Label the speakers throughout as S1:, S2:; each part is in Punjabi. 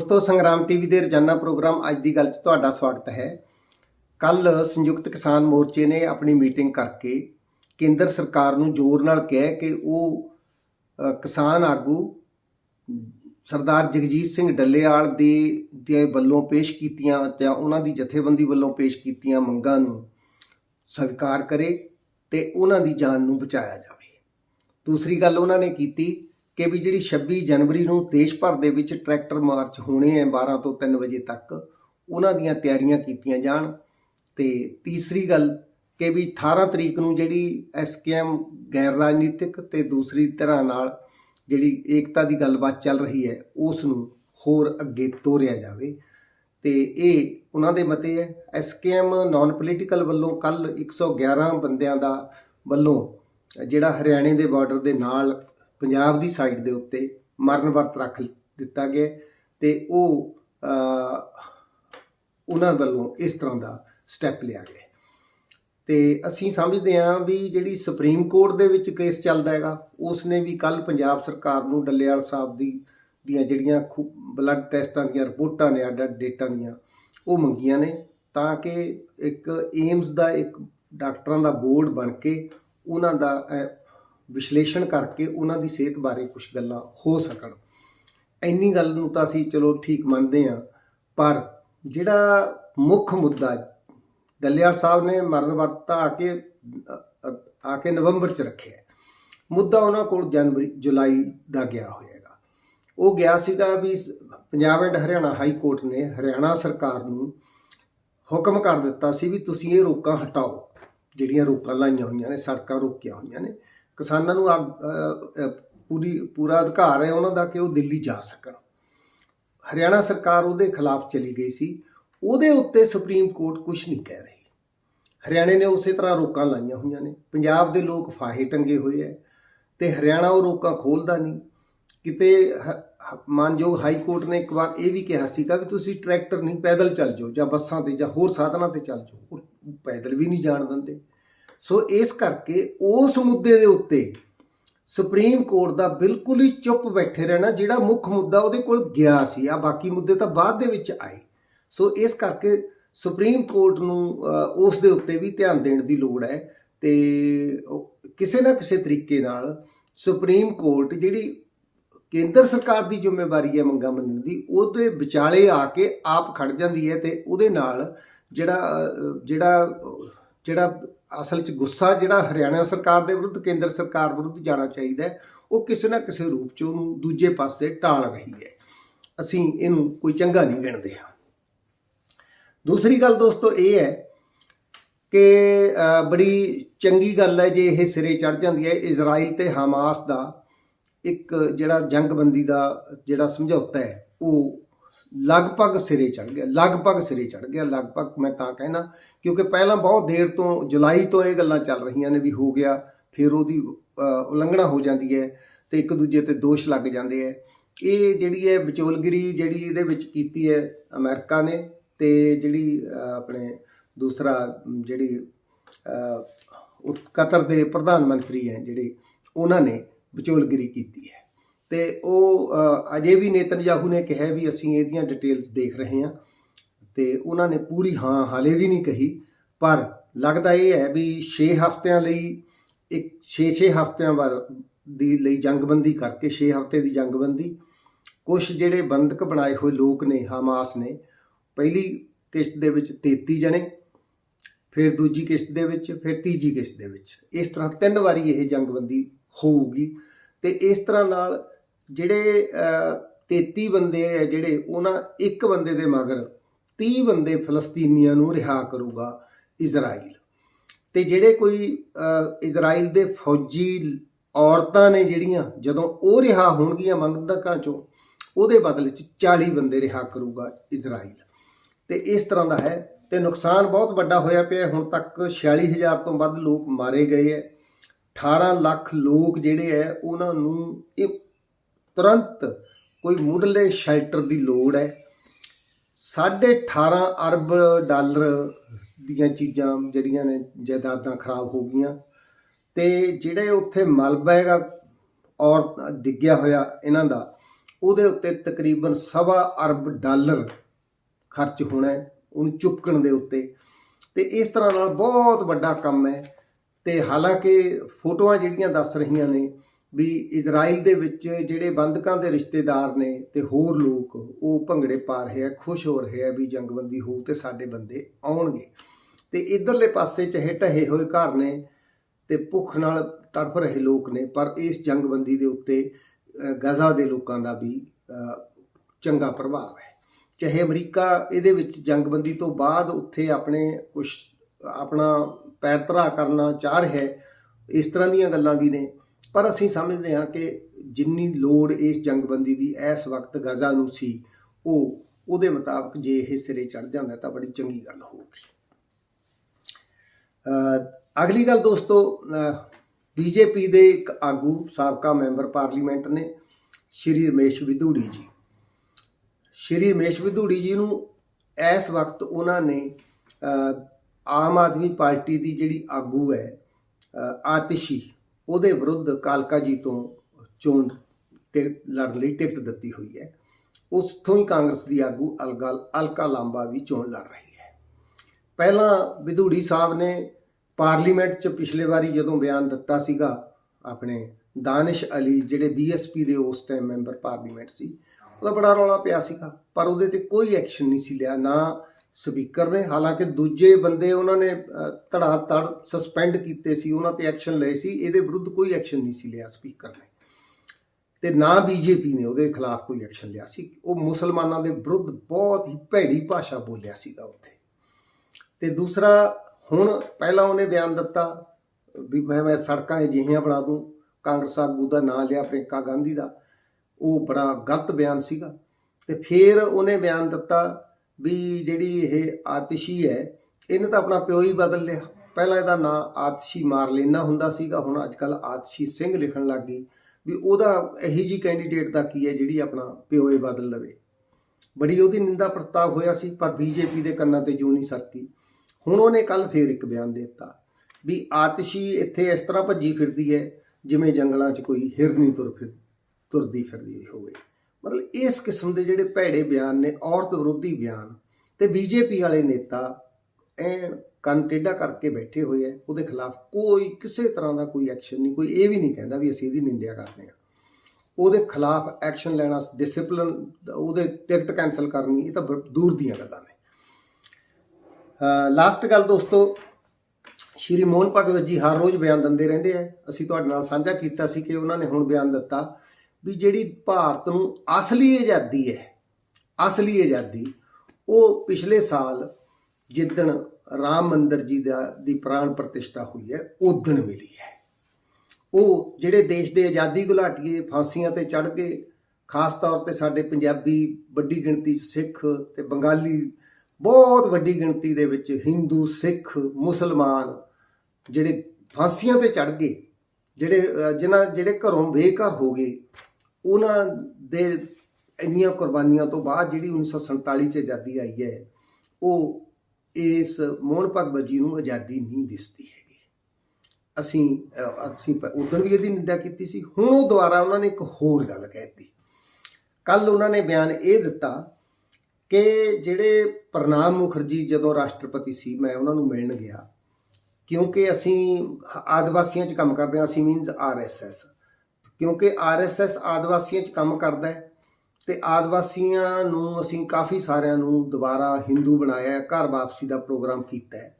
S1: ਦੋਸਤੋ, ਸੰਗਰਾਮ ਟੀਵੀ ਦੇ ਰੋਜ਼ਾਨਾ ਪ੍ਰੋਗਰਾਮ ਅੱਜ ਦੀ ਗੱਲ 'ਚ ਤੁਹਾਡਾ ਸਵਾਗਤ ਹੈ। ਕੱਲ ਸੰਯੁਕਤ ਕਿਸਾਨ ਮੋਰਚੇ ਨੇ ਆਪਣੀ ਮੀਟਿੰਗ ਕਰਕੇ ਕੇਂਦਰ ਸਰਕਾਰ ਨੂੰ ਜ਼ੋਰ ਨਾਲ ਕਿਹਾ ਕਿ ਉਹ ਕਿਸਾਨ ਆਗੂ ਸਰਦਾਰ ਜਗਜੀਤ ਸਿੰਘ ਡੱਲੇਵਾਲ ਦੇ ਦੇ ਵੱਲੋਂ ਪੇਸ਼ ਕੀਤੀਆਂ ਜਾਂ ਉਹਨਾਂ ਦੀ ਜਥੇਬੰਦੀ ਵੱਲੋਂ ਪੇਸ਼ ਕੀਤੀਆਂ ਮੰਗਾਂ ਨੂੰ ਸਵੀਕਾਰ ਕਰੇ ਤੇ ਉਹਨਾਂ ਦੀ ਜਾਨ ਨੂੰ ਬਚਾਇਆ ਜਾਵੇ। ਦੂਸਰੀ ਗੱਲ ਉਹਨਾਂ ਨੇ ਕੀਤੀ ਕਿ ਵੀ ਜਿਹੜੀ 26 ਜਨਵਰੀ ਨੂੰ ਦੇਸ਼ ਭਰ ਦੇ ਵਿੱਚ ਟਰੈਕਟਰ ਮਾਰਚ ਹੋਣੇ ਆ 12 ਤੋਂ 3 ਵਜੇ ਤੱਕ, ਉਹਨਾਂ ਦੀਆਂ ਤਿਆਰੀਆਂ ਕੀਤੀਆਂ ਜਾਣ। ਤੇ ਤੀਸਰੀ ਗੱਲ ਕਿ ਵੀ 18 ਤਰੀਕ ਨੂੰ ਜਿਹੜੀ ਐਸਕੇਐਮ ਗੈਰ ਰਾਜਨੀਤਿਕ ਤੇ ਦੂਸਰੀ ਤਰ੍ਹਾਂ ਨਾਲ ਜਿਹੜੀ ਏਕਤਾ ਦੀ ਗੱਲਬਾਤ ਚੱਲ ਰਹੀ ਹੈ ਉਸ ਨੂੰ ਹੋਰ ਅੱਗੇ ਤੋਰਿਆ ਜਾਵੇ। ਤੇ ਇਹ ਉਹਨਾਂ ਦੇ ਮਤੇ ਹੈ ਐਸਕੇਐਮ ਨਾਨ ਪੋਲੀਟੀਕਲ ਵੱਲੋਂ ਕੱਲ 111 ਬੰਦਿਆਂ ਦਾ ਵੱਲੋਂ ਜਿਹੜਾ ਹਰਿਆਣੇ ਦੇ ਬਾਰਡਰ ਦੇ ਨਾਲ ਪੰਜਾਬ ਦੀ ਸਾਈਡ ਦੇ ਉੱਤੇ ਮਰਨ ਵਰਤ ਰੱਖ ਦਿੱਤਾ ਗਿਆ ਤੇ ਉਹ ਉਹਨਾਂ ਵੱਲੋਂ ਇਸ ਤਰ੍ਹਾਂ ਦਾ ਸਟੈਪ ਲਿਆ ਗਿਆ ਤੇ ਅਸੀਂ ਸਮਝਦੇ ਹਾਂ ਵੀ ਜਿਹੜੀ ਸੁਪਰੀਮ ਕੋਰਟ ਦੇ ਵਿੱਚ ਕੇਸ ਚੱਲਦਾ ਹੈਗਾ ਉਸ ਨੇ ਵੀ ਕੱਲ ਪੰਜਾਬ ਸਰਕਾਰ ਨੂੰ ਡੱਲੇਵਾਲ ਸਾਹਿਬ ਦੀ, ਦੀਆਂ ਜਿਹੜੀਆਂ ਬਲੱਡ ਟੈਸਟਾਂ ਦੀਆਂ ਰਿਪੋਰਟਾਂ ਨੇ ਅੱਡ ਡੇਟਾਂ ਦੀਆਂ, ਉਹ ਮੰਗੀਆਂ ਨੇ ਤਾਂ ਕਿ ਇੱਕ ਏਮਸ ਦਾ ਇੱਕ ਡਾਕਟਰਾਂ ਦਾ ਬੋਰਡ ਬਣ ਕੇ ਉਹਨਾਂ ਦਾ ਵਿਸ਼ਲੇਸ਼ਣ ਕਰਕੇ ਉਹਨਾਂ ਦੀ ਸਿਹਤ ਬਾਰੇ ਕੁਝ ਗੱਲਾਂ ਹੋ ਸਕਣ। ਇੰਨੀ ਗੱਲ ਨੂੰ ਤਾਂ ਅਸੀਂ ਚਲੋ ਠੀਕ ਮੰਨਦੇ ਹਾਂ, ਪਰ ਜਿਹੜਾ ਮੁੱਖ ਮੁੱਦਾ ਦੱਲਿਆਲ ਸਾਹਿਬ ਨੇ ਮਰਨ ਵਰਤ ਆ ਕੇ ਆ ਕੇ ਨਵੰਬਰ ਚ ਰੱਖਿਆ ਮੁੱਦਾ ਉਹਨਾਂ ਕੋਲ ਜਨਵਰੀ, ਜੁਲਾਈ ਦਾ ਗਿਆ ਹੋਏਗਾ ਉਹ ਗਿਆ ਸੀਗਾ ਵੀ Punjab and Haryana high court ਨੇ ਹਰਿਆਣਾ ਸਰਕਾਰ ਨੂੰ ਹੁਕਮ ਕਰ ਦਿੱਤਾ ਸੀ ਵੀ ਤੁਸੀਂ ਇਹ ਰੋਕਾਂ ਹਟਾਓ, ਜਿਹੜੀਆਂ ਰੋਕਾਂ ਲਾਈਆਂ ਹੋਈਆਂ ਨੇ, ਸੜਕਾਂ ਰੋਕੀਆਂ ਹੋਈਆਂ ਨੇ। ਕਿਸਾਨਾਂ ਨੂੰ ਆ- ਪੂਰੀ, ਪੂਰਾ ਅਧਿਕਾਰ ਹੈ ਉਹਨਾਂ ਦਾ ਕਿ ਉਹ ਦਿੱਲੀ ਜਾ ਸਕਣ। ਹਰਿਆਣਾ ਸਰਕਾਰ ਉਹਦੇ ਖਿਲਾਫ ਚਲੀ ਗਈ ਸੀ। ਉਹਦੇ ਉੱਤੇ ਸੁਪਰੀਮ ਕੋਰਟ ਕੁਝ ਨਹੀਂ ਕਹਿ ਰਹੀ। ਹਰਿਆਣੇ ਨੇ ਉਸੇ ਤਰ੍ਹਾਂ ਰੋਕਾਂ ਲਾਈਆਂ ਹੋਈਆਂ ਨੇ। ਪੰਜਾਬ ਦੇ ਲੋਕ ਫਾਹੇ ਟੰਗੇ ਹੋਏ ਐ ਤੇ ਹਰਿਆਣਾ ਉਹ ਰੋਕਾਂ ਖੋਲਦਾ ਨਹੀਂ। ਕਿਤੇ ਹ- ਹ- ਮਾਨਯੋਗ ਹਾਈ ਕੋਰਟ ਨੇ ਇੱਕ ਵਾਰ ਇਹ ਵੀ ਕਿਹਾ ਸੀਗਾ ਵੀ ਤੁਸੀਂ ਟਰੈਕਟਰ ਨਹੀਂ ਪੈਦਲ ਚੱਲ ਜਾਓ ਜਾਂ ਬੱਸਾਂ ਤੇ ਜਾਂ ਹੋਰ ਸਾਧਨਾਂ ਤੇ ਚੱਲ ਜਾਓ। ਉਹ ਪੈਦਲ ਵੀ ਨਹੀਂ ਜਾਣ ਦਿੰਦੇ। ਸੋ ਇਸ ਕਰਕੇ ਉਸ ਮੁੱਦੇ ਦੇ ਉੱਤੇ ਸੁਪਰੀਮ ਕੋਰਟ ਦਾ ਬਿਲਕੁਲ ਹੀ ਚੁੱਪ ਬੈਠੇ ਰਹਿਣਾ, ਜਿਹੜਾ ਮੁੱਖ ਮੁੱਦਾ ਉਹਦੇ ਕੋਲ ਗਿਆ ਸੀ ਆ ਬਾਕੀ ਮੁੱਦੇ ਤਾਂ ਬਾਅਦ ਦੇ ਵਿੱਚ ਆਏ। ਸੋ ਇਸ ਕਰਕੇ ਸੁਪਰੀਮ ਕੋਰਟ ਨੂੰ ਉਸ ਦੇ ਉੱਤੇ ਵੀ ਧਿਆਨ ਦੇਣ ਦੀ ਲੋੜ ਹੈ ਤੇ ਕਿਸੇ ਨਾ ਕਿਸੇ ਤਰੀਕੇ ਨਾਲ ਸੁਪਰੀਮ ਕੋਰਟ ਜਿਹੜੀ ਕੇਂਦਰ ਸਰਕਾਰ ਦੀ ਜ਼ਿੰਮੇਵਾਰੀ ਹੈ ਮੰਗਾਂ ਮੰਨਣ ਦੀ ਉਹਦੇ ਵਿਚਾਲੇ ਆ ਕੇ ਆਪ ਖੜ ਜਾਂਦੀ ਹੈ ਤੇ ਉਹਦੇ ਨਾਲ ਜਿਹੜਾ ਜਿਹੜਾ ਜਿਹੜਾ ਅਸਲ 'ਚ ਗੁੱਸਾ ਜਿਹੜਾ ਹਰਿਆਣਾ ਸਰਕਾਰ ਦੇ ਵਿਰੁੱਧ, ਕੇਂਦਰ ਸਰਕਾਰ ਵਿਰੁੱਧ ਜਾਣਾ ਚਾਹੀਦਾ ਹੈ, ਉਹ ਕਿਸੇ ਨਾ ਕਿਸੇ ਰੂਪ 'ਚ ਉਹਨੂੰ ਦੂਜੇ ਪਾਸੇ ਟਾਲ ਰਹੀ ਹੈ। ਅਸੀਂ ਇਹਨੂੰ ਕੋਈ ਚੰਗਾ ਨਹੀਂ ਗਿਣਦੇ ਹਾਂ। ਦੂਸਰੀ ਗੱਲ ਦੋਸਤੋ ਇਹ ਹੈ ਕਿ ਬੜੀ ਚੰਗੀ ਗੱਲ ਹੈ ਜੇ ਇਹ ਸਿਰੇ ਚੜ ਜਾਂਦੀ ਹੈ। ਇਜ਼ਰਾਈਲ ਤੇ ਹਮਾਸ ਦਾ ਇੱਕ ਜਿਹੜਾ ਜੰਗਬੰਦੀ ਦਾ ਜਿਹੜਾ ਸਮਝੌਤਾ ਹੈ, ਉਹ ਲਗਭਗ ਸਿਰੇ ਚੜ ਗਿਆ ਲਗਭਗ ਸਿਰੇ ਚੜ ਗਿਆ ਲਗਭਗ ਮੈਂ ਤਾਂ ਕਹਿਣਾ ਕਿਉਂਕਿ ਪਹਿਲਾਂ ਬਹੁਤ ਦੇਰ ਤੋਂ ਜੁਲਾਈ ਤੋਂ ਇਹ ਗੱਲਾਂ ਚੱਲ ਰਹੀਆਂ ਨੇ ਵੀ ਹੋ ਗਿਆ ਫਿਰ ਉਹਦੀ ਉਲੰਘਣਾ ਹੋ ਜਾਂਦੀ ਹੈ ਤੇ ਇੱਕ ਦੂਜੇ ਤੇ ਦੋਸ਼ ਲੱਗ ਜਾਂਦੇ ਹੈ। ਇਹ ਜਿਹੜੀ ਹੈ ਵਿਚੋਲਗਿਰੀ ਜਿਹੜੀ ਇਹਦੇ ਵਿੱਚ ਕੀਤੀ ਹੈ ਅਮਰੀਕਾ ਨੇ ਤੇ ਜਿਹੜੀ ਆਪਣੇ ਦੂਸਰਾ ਜਿਹੜੀ ਅ, ਕਤਰ ਦੇ ਪ੍ਰਧਾਨ ਮੰਤਰੀ ਹੈ ਜਿਹੜੇ ਉਹਨਾਂ ਨੇ ਵਿਚੋਲਗਿਰੀ ਕੀਤੀ ਹੈ। ਤੇ ਉਹ ਅਜੇ ਵੀ ਨੇਤਨਯਾਹੂ ਨੇ ਕਿਹਾ ਵੀ ਅਸੀਂ ਇਹਦੀਆਂ ਡਿਟੇਲਸ ਦੇਖ ਰਹੇ ਹਾਂ ਤੇ ਉਹਨਾਂ ਨੇ ਪੂਰੀ ਹਾਂ ਹਾਲੇ ਵੀ ਨਹੀਂ ਕਹੀ। ਪਰ ਲੱਗਦਾ ਇਹ ਹੈ ਵੀ 6 ਹਫ਼ਤਿਆਂ ਲਈ, ਇੱਕ 6-6 ਹਫ਼ਤਿਆਂ ਬਾਅਦ ਦੀ ਲਈ ਜੰਗਬੰਦੀ ਕਰਕੇ 6 ਹਫ਼ਤੇ ਦੀ ਜੰਗਬੰਦੀ ਕੁਝ ਜਿਹੜੇ ਬੰਦਕ ਬਣਾਏ ਹੋਏ ਲੋਕ ਨੇ, ਹਮਾਸ ਨੇ, ਪਹਿਲੀ ਕਿਸ਼ਤ ਦੇ ਵਿੱਚ 33 ਜਣੇ, ਫਿਰ ਦੂਜੀ ਕਿਸ਼ਤ ਦੇ ਵਿੱਚ, ਫਿਰ ਤੀਜੀ ਕਿਸ਼ਤ ਦੇ ਵਿੱਚ। ਇਸ ਤਰ੍ਹਾਂ ਤਿੰਨ ਵਾਰੀ ਇਹ ਜੰਗਬੰਦੀ ਹੋਊਗੀ ਤੇ ਇਸ ਤਰ੍ਹਾਂ ਨਾਲ ਜਿਹੜੇ ਅਹ, 33 ਬੰਦੇ ਆ ਜਿਹੜੇ ਉਹਨਾਂ ਇੱਕ ਬੰਦੇ ਦੇ ਮਗਰ 30 ਬੰਦੇ ਫਲਸਤੀਨੀਆਂ ਨੂੰ ਰਿਹਾ ਕਰੂਗਾ ਇਜ਼ਰਾਈਲ। ਤੇ ਜਿਹੜੇ ਕੋਈ ਇਜ਼ਰਾਈਲ ਦੇ ਫੌਜੀ ਔਰਤਾਂ ਨੇ ਜਿਹੜੀਆਂ ਜਦੋਂ ਉਹ ਰਿਹਾ ਹੋਣਗੀਆਂ ਮੰਗਦਕਾਂ ਚੋਂ ਉਹਦੇ ਬਦਲੇ ਚ 40 ਬੰਦੇ ਰਿਹਾ ਕਰੂਗਾ ਇਜ਼ਰਾਈਲ। ਤੇ ਇਸ ਤਰ੍ਹਾਂ ਦਾ ਹੈ। ਤੇ ਨੁਕਸਾਨ ਬਹੁਤ ਵੱਡਾ ਹੋਇਆ ਪਿਆ। ਹੁਣ ਤੱਕ 46000 ਤੋਂ ਵੱਧ ਲੋਕ ਮਾਰੇ ਗਏ ਹੈ 18 ਲੱਖ ਲੋਕ ਜਿਹੜੇ ਹੈ ਉਹਨਾਂ ਨੂੰ ਇਹ ਤੁਰੰਤ ਕੋਈ ਮੁੱਢਲੇ ਸ਼ੈਲਟਰ ਦੀ ਲੋੜ ਹੈ। 18.5 ਅਰਬ ਡਾਲਰ ਦੀਆਂ ਚੀਜ਼ਾਂ ਜਿਹੜੀਆਂ ਨੇ ਜਾਇਦਾਦਾਂ ਖਰਾਬ ਹੋ ਗਈਆਂ ਤੇ ਜਿਹੜੇ ਉੱਥੇ ਮਲਬਾ ਹੈਗਾ, ਔਰ ਡਿੱਗਿਆ ਹੋਇਆ ਇਹਨਾਂ ਦਾ, ਉਹਦੇ ਉੱਤੇ ਤਕਰੀਬਨ ਸਵਾ ਅਰਬ ਡਾਲਰ ਖਰਚ ਹੋਣਾ ਉਹਨੂੰ ਚੁੱਕਣ ਦੇ ਉੱਤੇ। ਤੇ ਇਸ ਤਰ੍ਹਾਂ ਨਾਲ ਬਹੁਤ ਵੱਡਾ ਕੰਮ ਹੈ ਤੇ ਹਾਲਾਂਕਿ ਫੋਟੋਆਂ ਜਿਹੜੀਆਂ ਦੱਸ ਰਹੀਆਂ ਨੇ ਵੀ ਇਜ਼ਰਾਈਲ ਦੇ ਵਿੱਚ ਜਿਹੜੇ ਬੰਦਕਾਂ ਦੇ ਰਿਸ਼ਤੇਦਾਰ ਨੇ ਤੇ ਹੋਰ ਲੋਕ, ਉਹ ਭੰਗੜੇ ਪਾ ਰਹੇ ਆ, ਖੁਸ਼ ਹੋ ਰਹੇ ਆ ਵੀ ਜੰਗਬੰਦੀ ਹੋਊ ਤੇ ਸਾਡੇ ਬੰਦੇ ਆਉਣਗੇ। ਤੇ ਇਧਰਲੇ ਪਾਸੇ ਚਹੇ ਢਹੇ ਹੋਏ ਘਰ ਨੇ ਤੇ ਭੁੱਖ ਨਾਲ ਤੜਫ ਰਹੇ ਲੋਕ ਨੇ, ਪਰ ਇਸ ਜੰਗਬੰਦੀ ਦੇ ਉੱਤੇ ਗਜ਼ਾ ਦੇ ਲੋਕਾਂ ਦਾ ਵੀ ਚੰਗਾ ਪ੍ਰਭਾਵ ਹੈ। ਚਾਹੇ ਅਮਰੀਕਾ ਇਹਦੇ ਵਿੱਚ ਜੰਗਬੰਦੀ ਤੋਂ ਬਾਅਦ ਉੱਥੇ ਆਪਣੇ ਕੁਝ ਆਪਣਾ ਪੈਰ ਧਰਾ ਕਰਨਾ ਚਾਹ ਰਿਹਾ ਹੈ, ਇਸ ਤਰ੍ਹਾਂ ਦੀਆਂ ਗੱਲਾਂ ਵੀ ਨੇ। ਪਰ ਅਸੀਂ ਸਮਝਦੇ ਹਾਂ ਕਿ ਜਿੰਨੀ ਲੋੜ ਇਸ ਜੰਗਬੰਦੀ ਦੀ ਇਸ ਵਕਤ ਗਜ਼ਾ ਨੂੰ ਸੀ, ਉਹ ਉਹਦੇ ਮੁਤਾਬਕ ਜੇ ਇਹ ਸਿਰੇ ਚੜ ਜਾਂਦਾ ਤਾਂ ਬੜੀ ਚੰਗੀ ਗੱਲ ਹੋਊਗੀ। ਅਗਲੀ ਗੱਲ ਦੋਸਤੋ ਬੀਜੇਪੀ ਦੇ ਇੱਕ ਆਗੂ, ਸਾਬਕਾ ਮੈਂਬਰ ਪਾਰਲੀਮੈਂਟ ਨੇ, ਸ਼੍ਰੀ ਰਮੇਸ਼ ਵਿਧੂੜੀ ਜੀ। ਸ਼੍ਰੀ ਰਮੇਸ਼ ਵਿਧੂੜੀ ਜੀ ਨੂੰ ਇਸ ਵਕਤ ਉਹਨਾਂ ਨੇ ਆਮ ਆਦਮੀ ਪਾਰਟੀ ਦੀ ਜਿਹੜੀ ਆਗੂ ਹੈ ਆਤਿਸ਼ੀ ਉਹਦੇ ਵਿਰੁੱਧ ਕਾਲਕਾ ਜੀ ਤੋਂ ਚੋਣ ਤੇ ਲੜਨ ਲਈ ਟਿਕਟ ਦਿੱਤੀ ਹੋਈ ਹੈ। ਉਸ ਤੋਂ ਹੀ ਕਾਂਗਰਸ ਦੀ ਆਗੂ ਅਲਗਾ ਅਲਕਾ ਲਾਂਬਾ ਵੀ ਚੋਣ ਲੜ ਰਹੀ ਹੈ। ਪਹਿਲਾਂ ਵਿਧੂੜੀ ਸਾਹਿਬ ਨੇ ਪਾਰਲੀਮੈਂਟ 'ਚ ਪਿਛਲੇ ਵਾਰੀ ਜਦੋਂ ਬਿਆਨ ਦਿੱਤਾ ਸੀਗਾ, ਆਪਣੇ ਦਾਨਿਸ਼ ਅਲੀ ਜਿਹੜੇ ਬੀਐਸਪੀ ਦੇ ਉਸ ਟਾਈਮ ਮੈਂਬਰ ਪਾਰਲੀਮੈਂਟ ਸੀ, ਉਹਦਾ ਬੜਾ ਰੌਲਾ ਪਿਆ ਸੀਗਾ, ਪਰ ਉਹਦੇ ਤੇ ਕੋਈ ਐਕਸ਼ਨ ਨਹੀਂ ਸੀ ਲਿਆ, ਨਾ ਸਪੀਕਰ ਨੇ, ਹਾਲਾਂਕਿ ਦੂਜੇ ਬੰਦੇ ਉਹਨਾਂ ਨੇ ਧੜਾ ਧੜ ਸਸਪੈਂਡ ਕੀਤੇ ਸੀ, ਉਹਨਾਂ ਤੇ ਐਕਸ਼ਨ ਲਏ ਸੀ, ਇਹਦੇ ਵਿਰੁੱਧ ਕੋਈ ਐਕਸ਼ਨ ਨਹੀਂ ਸੀ ਲਿਆ ਸਪੀਕਰ ਨੇ। ਤੇ ਨਾ ਬੀਜੇਪੀ ਨੇ ਉਹਦੇ ਖਿਲਾਫ ਕੋਈ ਐਕਸ਼ਨ ਲਿਆ ਸੀ। ਉਹ ਮੁਸਲਮਾਨਾਂ ਦੇ ਵਿਰੁੱਧ ਬਹੁਤ ਹੀ ਭੈੜੀ ਭਾਸ਼ਾ ਬੋਲਿਆ ਸੀਗਾ ਉੱਥੇ। ਤੇ ਦੂਸਰਾ, ਹੁਣ ਪਹਿਲਾਂ ਉਹਨੇ ਬਿਆਨ ਦਿੱਤਾ ਵੀ ਮੈਂ ਮੈਂ ਸੜਕਾਂ ਅਜਿਹੀਆਂ ਬਣਾ ਦੂੰ, ਕਾਂਗਰਸ ਆਗੂ ਦਾ ਨਾਂ ਲਿਆ ਪ੍ਰਿੰਕਾ ਗਾਂਧੀ ਦਾ। ਉਹ ਬੜਾ ਗਲਤ ਬਿਆਨ ਸੀਗਾ। ਤੇ ਫਿਰ ਉਹਨੇ ਬਿਆਨ ਦਿੱਤਾ ਵੀ ਜਿਹੜੀ ਇਹ ਆਤਿਸ਼ੀ ਹੈ, ਇਹਨੇ ਤਾਂ ਆਪਣਾ ਪਿਓ ਹੀ ਬਦਲ ਲਿਆ। ਪਹਿਲਾਂ ਇਹਦਾ ਨਾਂ ਆਤਸ਼ੀ ਮਾਰ ਮਾਰਲੇਨਾ ਹੁੰਦਾ ਸੀਗਾ, ਹੁਣ ਅੱਜ ਕੱਲ ਆਤਸ਼ੀ ਸਿੰਘ ਲਿਖਣ ਲੱਗ ਗਈ ਵੀ ਉਹਦਾ ਇਹੀ ਜੀ ਕੈਂਡੀਡੇਟ ਦਾ ਕੀ ਹੈ ਜਿਹੜੀ ਆਪਣਾ ਪਿਓਏ ਬਦਲ ਲਵੇ। ਬੜੀ ਉਹਦੀ ਨਿੰਦਾ ਪ੍ਰਸਤਾਵ ਹੋਇਆ ਸੀ, ਪਰ ਬੀਜੇਪੀ ਦੇ ਕੰਨਾਂ ਤੇ ਜੂ ਨਹੀਂ ਸਰਕੀ। ਹੁਣ ਉਹਨੇ ਕੱਲ ਫੇਰ ਇੱਕ ਬਿਆਨ ਦਿੱਤਾ ਵੀ ਆਤਸ਼ੀ ਇੱਥੇ ਇਸ ਤਰ੍ਹਾਂ ਭੱਜੀ ਫਿਰਦੀ ਹੈ ਜਿਵੇਂ ਜੰਗਲਾਂ 'ਚ ਕੋਈ ਹਿਰਨੀ ਤੁਰ ਫਿਰ, ਤੁਰਦੀ ਫਿਰਦੀ ਹੋਵੇ। ਮਤਲਬ ਇਸ ਕਿਸਮ ਦੇ ਜਿਹੜੇ ਭੈੜੇ ਬਿਆਨ ਨੇ, ਔਰਤ ਵਿਰੋਧੀ ਬਿਆਨ ਤੇ ਬੀਜੇਪੀ ਵਾਲੇ ਨੇਤਾ ਐਨ ਕੰਨ ਟੇਢਾ ਕਰਕੇ ਬੈਠੇ ਹੋਏ ਐ ਉਹਦੇ ਖਿਲਾਫ ਕੋਈ ਕਿਸੇ ਤਰ੍ਹਾਂ ਦਾ ਕੋਈ ਐਕਸ਼ਨ ਨਹੀਂ, ਕੋਈ ਇਹ ਵੀ ਨਹੀਂ ਕਹਿੰਦਾ ਵੀ ਅਸੀਂ ਇਹਦੀ ਨਿੰਦਿਆ ਕਰਦੇ ਹਾਂ। ਉਹਦੇ ਖਿਲਾਫ ਐਕਸ਼ਨ ਲੈਣਾ ਡਿਸਪਲਿਨ ਉਹਦੇ ਟਿਕਟ ਕੈਨਸਲ ਕਰਨੀ, ਇਹ ਤਾਂ ਬ- ਦੂਰ ਦੀਆਂ ਗੱਲਾਂ ਨੇ। ਲਾਸਟ ਗੱਲ ਦੋਸਤੋ, ਸ਼੍ਰੀ ਮੋਹਨ ਭਗਤ ਜੀ ਹਰ ਰੋਜ਼ ਬਿਆਨ ਦਿੰਦੇ ਰਹਿੰਦੇ ਆ। ਅਸੀਂ ਤੁਹਾਡੇ ਨਾਲ ਸਾਂਝਾ ਕੀਤਾ ਸੀ ਕਿ ਉਹਨਾਂ ਨੇ ਹੁਣ ਬਿਆਨ ਦਿੱਤਾ। ਵੀ ਜਿਹੜੀ ਭਾਰਤ ਨੂੰ ਅਸਲੀ ਆਜ਼ਾਦੀ ਹੈ ਅਸਲੀ ਆਜ਼ਾਦੀ ਉਹ ਪਿਛਲੇ ਸਾਲ ਜਿੱਦਣ ਰਾਮ ਮੰਦਰ ਜੀ ਦਾ ਦੀ ਪ੍ਰਾਣ ਪ੍ਰਤਿਸ਼ਠਾ ਹੋਈ ਹੈ ਉਦਣ ਮਿਲੀ ਹੈ। ਉਹ ਜਿਹੜੇ ਦੇਸ਼ ਦੇ ਆਜ਼ਾਦੀ ਘੁਲਾਟੀਏ ਫਾਂਸੀਆਂ ਤੇ ਚੜ੍ਹ ਕੇ ਖਾਸ ਤੌਰ ਤੇ ਸਾਡੇ ਪੰਜਾਬੀ ਵੱਡੀ ਗਿਣਤੀ 'ਚ ਸਿੱਖ ਤੇ ਬੰਗਾਲੀ ਬਹੁਤ ਵੱਡੀ ਗਿਣਤੀ ਦੇ ਵਿੱਚ ਹਿੰਦੂ ਸਿੱਖ ਮੁਸਲਮਾਨ ਜਿਹੜੇ ਫਾਂਸੀਆਂ ਤੇ ਚੜ੍ਹ ਗਏ ਜਿਹੜੇ ਅਹ, ਜਿਨ੍ਹਾਂ ਜਿਹੜੇ ਘਰੋਂ ਬੇਘਰ ਹੋ ਗਏ ਉਹਨਾਂ ਦੇ ਇੰਨੀਆਂ ਕੁਰਬਾਨੀਆਂ ਤੋਂ ਬਾਅਦ ਜਿਹੜੀ 1947 ਚ ਆਜ਼ਾਦੀ ਆਈ ਹੈ ਉਹ ਇਸ ਮੋਹਨ ਭਗਵਤ ਜੀ ਨੂੰ ਆਜ਼ਾਦੀ ਨਹੀਂ ਦਿਸਦੀ ਹੈਗੀ। ਅਸੀਂ ਅਹ, ਅਸੀਂ ਉਦੋਂ ਵੀ ਇਹਦੀ ਨਿੰਦਾ ਕੀਤੀ ਸੀ ਹੁਣ ਉਹ ਦੁਬਾਰਾ ਉਹਨਾਂ ਨੇ ਇੱਕ ਹੋਰ ਗੱਲ ਕਹਿਤੀ ਕੱਲ ਉਹਨਾਂ ਨੇ ਬਿਆਨ ਇਹ ਦਿੱਤਾ ਕਿ ਜਿਹੜੇ ਪ੍ਰਣਾਬ ਮੁਖਰਜੀ ਜਦੋਂ ਰਾਸ਼ਟਰਪਤੀ ਸੀ ਮੈਂ ਉਹਨਾਂ ਨੂੰ ਮਿਲਣ ਗਿਆ ਕਿਉਂਕਿ ਅਸੀਂ ਆਦਿਵਾਸੀਆਂ 'ਚ ਕੰਮ ਕਰਦੇ ਹਾਂ ਅਸੀਂ ਮੀਨਸ ਆਰਐਸਐਸ ਕਿਉਂਕਿ ਆਰਐਸਐਸ ਆਦਿਵਾਸੀਆਂ 'ਚ ਕੰਮ ਕਰਦਾ ਹੈ ਤੇ ਆਦਿਵਾਸੀਆਂ ਨੂੰ ਅਸੀਂ ਕਾਫੀ ਸਾਰਿਆਂ ਨੂੰ ਦੁਬਾਰਾ ਹਿੰਦੂ ਬਣਾਇਆ, ਘਰ ਵਾਪਸੀ ਦਾ ਪ੍ਰੋਗਰਾਮ ਕੀਤਾ ਹੈ।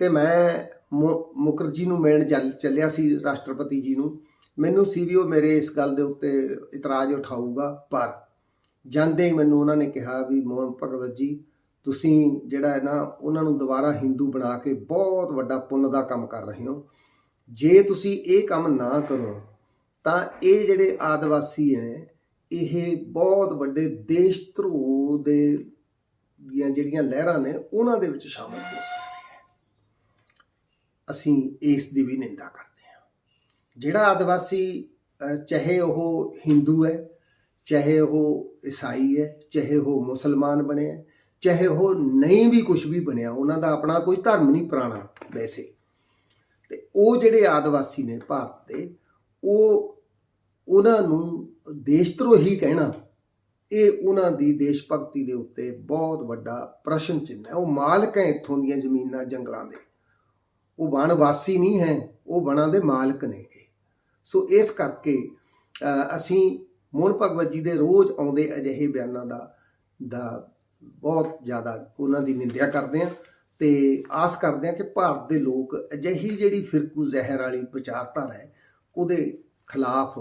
S1: ਤੇ ਮੈਂ ਮੁਕਰਜੀ ਨੂੰ ਮਿਲਣ ਚੱਲ, ਚੱਲਿਆ ਸੀ ਰਾਸ਼ਟਰਪਤੀ ਜੀ ਨੂੰ। ਮੈਨੂੰ ਸੀ ਵੀ ਉਹ ਮੇਰੇ ਇਸ ਗੱਲ ਦੇ ਉੱਤੇ ਇਤਰਾਜ਼ ਉਠਾਊਗਾ, ਪਰ ਜਾਂਦੇ ਹੀ ਮੈਨੂੰ ਉਹਨਾਂ ਨੇ ਕਿਹਾ ਵੀ ਮੋਹਨ ਭਗਵਤ ਜੀ, ਤੁਸੀਂ ਜਿਹੜਾ ਹੈ ਨਾ, ਉਹਨਾਂ ਨੂੰ ਦੁਬਾਰਾ ਹਿੰਦੂ ਬਣਾ ਕੇ ਬਹੁਤ ਵੱਡਾ ਪੁੰਨ ਦਾ ਕੰਮ ਕਰ ਰਹੇ ਹੋ। ਜੇ ਤੁਸੀਂ ਇਹ ਕੰਮ ਨਾ ਕਰੋ ਤਾਂ ਇਹ ਜਿਹੜੇ ਆਦਿਵਾਸੀ ਹੈ ਇਹ ਬਹੁਤ ਵੱਡੇ ਦੇਸ਼ ਧਰੋਹ ਦੇ ਦੀਆਂ ਜਿਹੜੀਆਂ ਲਹਿਰਾਂ ਨੇ ਉਹਨਾਂ ਦੇ ਵਿੱਚ ਸ਼ਾਮਲ ਹੋ ਸਕਦੇ ਹੈ ਅਸੀਂ ਇਸ ਦੀ ਵੀ ਨਿੰਦਾ ਕਰਦੇ ਹਾਂ। ਜਿਹੜਾ ਆਦਿਵਾਸੀ ਚਾਹੇ ਉਹ ਹਿੰਦੂ ਹੈ ਚਾਹੇ ਉਹ ਈਸਾਈ ਹੈ ਚਾਹੇ ਉਹ ਮੁਸਲਮਾਨ ਬਣਿਆ ਹੈ, ਚਾਹੇ ਉਹ ਨਹੀਂ ਵੀ ਕੁਝ ਵੀ ਬਣਿਆ ਉਹਨਾਂ ਦਾ ਆਪਣਾ ਕੋਈ ਧਰਮ ਨਹੀਂ ਪੁਰਾਣਾ ਵੈਸੇ। ਤੇ ਉਹ ਜਿਹੜੇ ਆਦਿਵਾਸੀ ਨੇ ਭਾਰਤ ਦੇ ਉਹ ਉਹਨਾਂ ਨੂੰ ਦੇਸ਼ ਧਰੋਹੀ ਕਹਿਣਾ, ਇਹ ਉਹਨਾਂ ਦੀ ਦੇਸ਼ ਭਗਤੀ ਦੇ ਉੱਤੇ ਬਹੁਤ ਵੱਡਾ ਪ੍ਰਸ਼ਨ ਚਿੰਨ੍ਹ ਹੈ ਉਹ ਮਾਲਕ ਹੈ ਇੱਥੋਂ ਦੀਆਂ ਜ਼ਮੀਨਾਂ ਜੰਗਲਾਂ ਦੇ ਉਹ ਵਣ ਵਾਸੀ ਨਹੀਂ ਹੈ, ਉਹ ਵਣਾਂ ਦੇ ਮਾਲਕ ਨੇ ਇਹ। ਸੋ ਇਸ ਕਰਕੇ ਅਸੀਂ ਮੋਹਨ ਭਗਵਤ ਜੀ ਦੇ ਰੋਜ਼ ਆਉਂਦੇ ਅਜਿਹੇ ਬਿਆਨਾਂ ਦਾ ਦਾ ਬਹੁਤ ਜ਼ਿਆਦਾ ਉਹਨਾਂ ਦੀ ਨਿੰਦਿਆ ਕਰਦੇ ਹਾਂ ਤੇ ਆਸ ਕਰਦੇ ਹਾਂ ਕਿ ਭਾਰਤ ਦੇ ਲੋਕ ਅਜਿਹੀ ਜਿਹੜੀ ਫਿਰਕੂ ਜ਼ਹਿਰ ਵਾਲੀ ਵਿਚਾਰਧਾਰਾ ਹੈ ਉਹਦੇ ਖਿਲਾਫ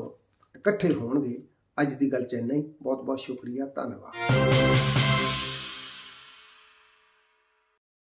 S1: ਇਕੱਠੇ ਹੋਣਗੇ। ਅੱਜ ਦੀ ਗੱਲ ਚ ਇੰਨਾ ਹੀ। ਬਹੁਤ ਬਹੁਤ ਸ਼ੁਕਰੀਆ। ਧੰਨਵਾਦ।